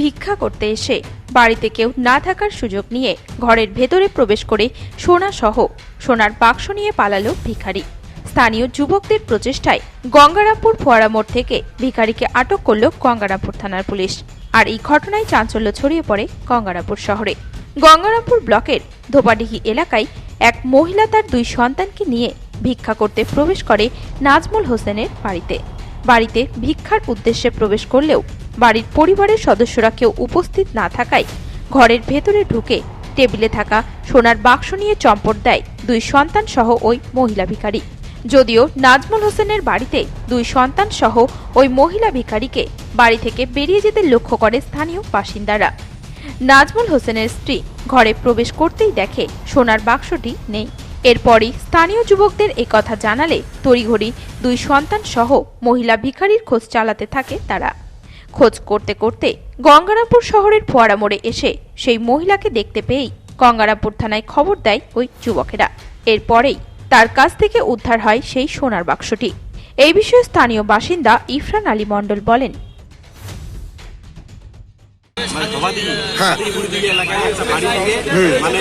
ভিক্ষা করতে এসে বাড়িতে কেউ না থাকার সুযোগ নিয়ে ঘরের ভেতরে প্রবেশ করে সোনা সহ সোনার বাক্স নিয়ে পালালো ভিখারি। স্থানীয় যুবকদের প্রচেষ্টায় গঙ্গারামপুর ফোয়ারা মোড় থেকে ভিখারিকে আটক করল গঙ্গারামপুর থানার পুলিশ। আর এই ঘটনায় চাঞ্চল্য ছড়িয়ে পড়ে গঙ্গারামপুর শহরে। গঙ্গারামপুর ব্লকের ধোপাডিহি এলাকায় এক মহিলা তার দুই সন্তানকে নিয়ে ভিক্ষা করতে প্রবেশ করে নাজমুল হোসেনের বাড়িতে। বাড়িতে ভিক্ষার উদ্দেশ্যে প্রবেশ করলেও বাড়ির পরিবারের সদস্যরা কেউ উপস্থিত না থাকায় ঘরের ভেতরে ঢুকে টেবিলে থাকা সোনার বাক্স নিয়ে চম্পট দেয় দুই সন্তান সহ ওই মহিলা ভিখারি। যদিও নাজমুল হোসেনের বাড়িতে দুই সন্তান সহ ওই মহিলা ভিখারিকে বাড়ি থেকে বেরিয়ে যেতে লক্ষ্য করে স্থানীয় বাসিন্দারা। নাজমুল হোসেনের স্ত্রী ঘরে প্রবেশ করতেই দেখে সোনার বাক্সটি নেই। এরপরই স্থানীয় যুবকদের কথা জানালে তড়িঘড়ি দুই সন্তান সহ মহিলা ভিখারির খোঁজ চালাতে থাকে তারা। খোঁজ করতে করতে গঙ্গারামপুর শহরের ফোয়ারা মোড়ে এসে সেই মহিলাকে দেখতে পেয়েই গঙ্গারামপুর থানায় খবর দেয় ওই যুবকেরা। এরপরেই তার কাছ থেকে উদ্ধার হয় সেই সোনার বাক্সটি। এই বিষয়ে স্থানীয় বাসিন্দা ইফরান আলী মণ্ডল বলেন ধোবাদি হ্যাঁ। মানে।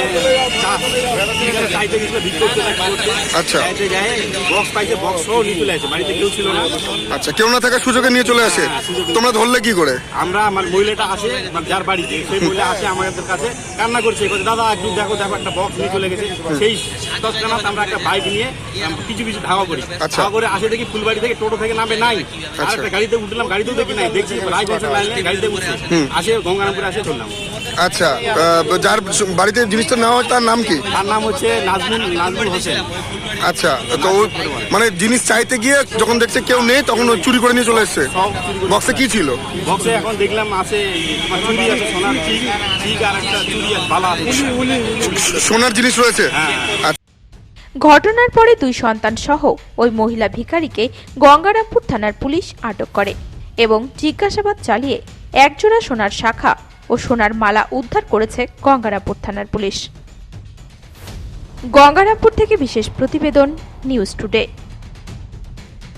আচ্ছা। বক্স পাইছে বক্স সহ নিয়ে চলে আসে বাড়িতে কেউ ছিল না। আচ্ছা কেউ না থাকার সুযোগে নিয়ে চলে আসে? তোমরা ধরলে কি করে? আমরা আমার মহিলাটা আসে মানে যার বাড়িতে সেই মহিলা আসে আমাদের কাছে কান্না করছে দাদা একটু দেখো দেখো একটা বক্স নিয়ে চলে গেছে। সেই তৎক্ষণাৎ আমরা একটা বাইক নিয়ে পিছু পিছু ধাওয়া করি। আচ্ছা। ধাওয়া করে আসে দেখি ফুলবাড়ি থেকে টোটো থেকে নামে নাই। আর আচ্ছা। একটা গাড়িতে উঠলাম গাড়িতেও দেখি নাই। দেখছি রায়গঞ্জ লাইন গাড়িতে উঠছে। আসে গঙ্গারামপুরে আসে ধরলাম আচ্ছা যার বাড়িতে জিনিসটা নেওয়া হয় তার নাম কি? তার নাম হচ্ছে নাজমুল নাজমুল হোসেন। আচ্ছা তো মানে জিনিস চাইতে গিয়ে যখন দেখছে কেউ নেই তখন ও চুরি করে নিয়ে চলে এসছে। বক্সে কি ছিল? বক্সে এখন দেখলাম আছে চুরি আছে সোনার চিক চিক আর একটা চুরি আছে বালা আছে। সোনার জিনিস রয়েছে? হ্যাঁ। আচ্ছা। ঘটনার পরে দুই সন্তান সহ ওই মহিলা ভিখারিকে গঙ্গারামপুর থানার পুলিশ আটক করে এবং জিজ্ঞাসাবাদ চালিয়ে একজোড়া সোনার শাখা ও সোনার মালা উদ্ধার করেছে গঙ্গারামপুর থানার পুলিশ। গঙ্গারামপুর থেকে বিশেষ প্রতিবেদন, নিউজ টুডে।